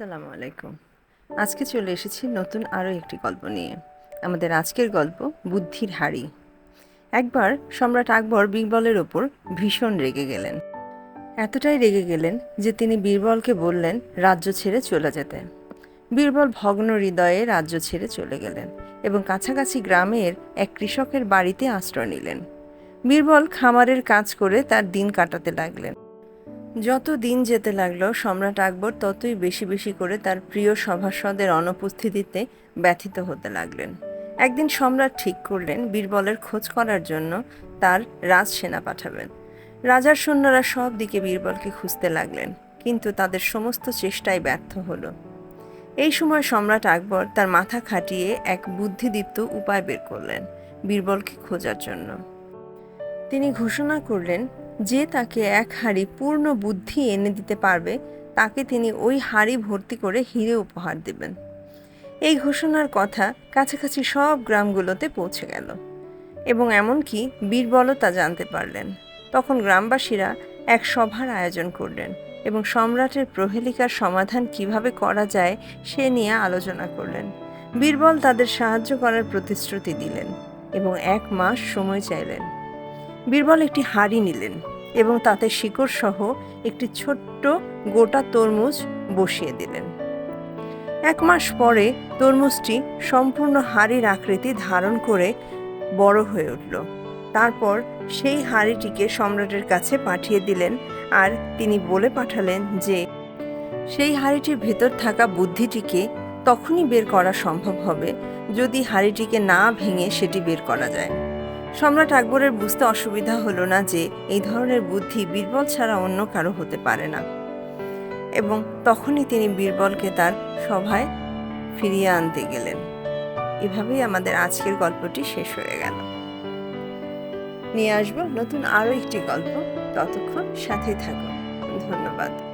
আসসালামু আলাইকুম। আজকে চলে এসেছি নতুন আরও একটি গল্প নিয়ে। আমাদের আজকের গল্প বুদ্ধির হাড়ি। একবার সম্রাট আকবর বীরবলের ওপর ভীষণ রেগে গেলেন। এতটাই রেগে গেলেন যে তিনি বীরবলকে বললেন, রাজ্য ছেড়ে চলে যেতে। বীরবল ভগ্ন হৃদয়ে রাজ্য ছেড়ে চলে গেলেন এবং কাছাকাছি গ্রামের এক কৃষকের বাড়িতে আশ্রয় নিলেন। বীরবল খামারের কাজ করে তার দিন কাটাতে লাগলেন। যত দিন যেতে লাগল, সম্রাট আকবর ততই বেশি বেশি করে তার প্রিয় সভাসদের অনুপস্থিতিতে ব্যথিত হতে লাগলেন। একদিন সম্রাট ঠিক করলেন, বীরবলের খোঁজ করার জন্য তার রাজসেনা পাঠাবেন। রাজার সৈন্যরা সব দিকে বীরবলকে খুঁজতে লাগলেন, কিন্তু তাদের সমস্ত চেষ্টাই ব্যর্থ হলো। এই সময় সম্রাট আকবর তার মাথা খাটিয়ে এক বুদ্ধিদীপ্ত উপায় বের করলেন, বীরবলকে খোঁজার জন্য। তিনি ঘোষণা করলেন যে তাকে এক হাড়ি পূর্ণ বুদ্ধি এনে দিতে পারবে, তাকে তিনি ওই হাড়ি ভর্তি করে হিরে উপহার দেবেন। এই ঘোষণার কথা কাছাকাছি সব গ্রামগুলোতে পৌঁছে গেল। এবং এমনকি বীরবলও তা জানতে পারলেন। তখন গ্রামবাসীরা এক সভার আয়োজন করলেন এবং সম্রাটের প্রহেলিকার সমাধান কীভাবে করা যায় সে নিয়ে আলোচনা করলেন। বীরবল তাদের সাহায্য করার প্রতিশ্রুতি দিলেন এবং এক মাস সময় চাইলেন। বীরবল একটি হাড়ি নিলেন। এবং তাতে শিকড় সহ একটি ছোট্ট গোটা তরমুজ বসিয়ে দিলেন। এক মাস পরে তরমুজটি সম্পূর্ণ হাড়ির আকৃতি ধারণ করে বড় হয়ে উঠল। তারপর সেই হাড়িটিকে সম্রাটের কাছে পাঠিয়ে দিলেন আর তিনি বলে পাঠালেন যে, সেই হাড়িটির ভেতর থাকা বুদ্ধিটিকে তখনই বের করা সম্ভব হবে যদি হাড়িটিকে না ভেঙে সেটি বের করা যায়। সম্রাট আকবরের বুঝতে অসুবিধা হলো না যে এই ধরনের বুদ্ধি বীরবল ছাড়া অন্য কারও হতে পারে না। এবং তখনই তিনি বীরবলকে তার সভায় ফিরিয়ে আনতে গেলেন। এভাবেই আমাদের আজকের গল্পটি শেষ হয়ে গেল। নিয়ে আসব নতুন আরও একটি গল্প। ততক্ষণ সাথে থাকুন। ধন্যবাদ।